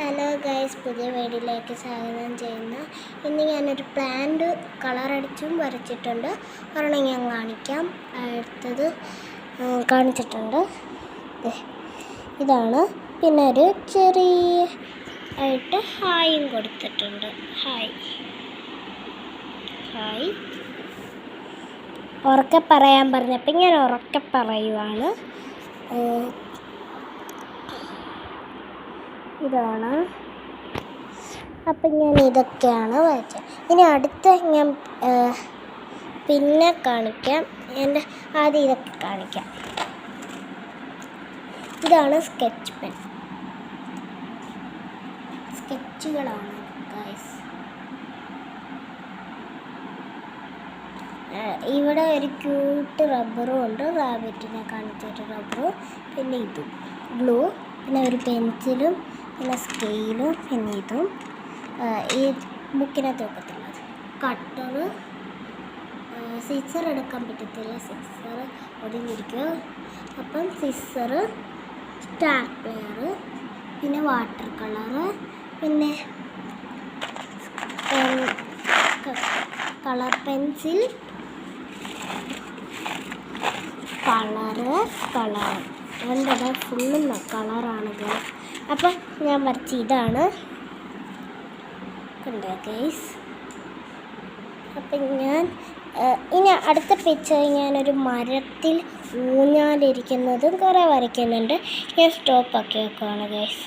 Hello guys പുതിയ വീഡിയോയിലേക്ക് സ്വാഗതം ചെയ്യുന്ന ഇന്ന് ഞാനൊരു പ്ലാന്റ് കളർ അടിച്ചും വരച്ചിട്ടുണ്ട്. ഒരെണ്ണം ഞാൻ കാണിക്കാം. അടുത്തത് കാണിച്ചിട്ടുണ്ട്. ഇതാണ്. പിന്നെ ഒരു ചെറിയ ആയിട്ട് ഹായും കൊടുത്തിട്ടുണ്ട്. ഹായ് ഹായ് ഉറക്കെ പറയാൻ പറഞ്ഞപ്പോൾ ഞാൻ ഉറക്കെ പറയുവാണ്. ഇതാണ്. അപ്പം ഞാൻ ഇതൊക്കെയാണ് വരച്ചത്. ഇനി അടുത്ത ഞാൻ പിന്നെ കാണിക്കാം. എന്റെ ആദ്യം ഇതൊക്കെ കാണിക്കാം. ഇതാണ് സ്കെച്ച് പെൻ. സ്കെച്ചുകളാണ് ഇവിടെ ഒരു ക്യൂട്ട് റബ്ബറും ഉണ്ട്. റാബറ്റിനെ കാണിച്ചൊരു റബ്ബറും പിന്നെ ഇതും. ബ്ലൂ പിന്നെ ഒരു പെൻസിലും പിന്നെ സ്കെയിലും പിന്നെ ഇതും ഈ ബുക്കിനകത്ത് വെക്കത്തില്ല. കട്ടറ് സിസർ എടുക്കാൻ പറ്റത്തില്ല. സിസർ ഒടിഞ്ഞിരിക്കും അപ്പം സിസർ സ്റ്റാപ്ലെയർ പിന്നെ വാട്ടർ കളറ് പിന്നെ കളർ പെൻസിൽ കളറ് കളർ. രണ്ടട ഫുള്ളും കളറാണ് അപ്പം ഞാൻ വരച്ച ഇതാണ്. കണ്ടോ അപ്പം ഞാൻ ഇനി അടുത്ത പിക്ചർ ഞാനൊരു മരത്തിൽ ഊഞ്ഞാലിരിക്കുന്നതും കുറേ വരയ്ക്കുന്നുണ്ട്. ഞാൻ സ്റ്റോപ്പ് വെക്കുകയാണ് ഗൈസ്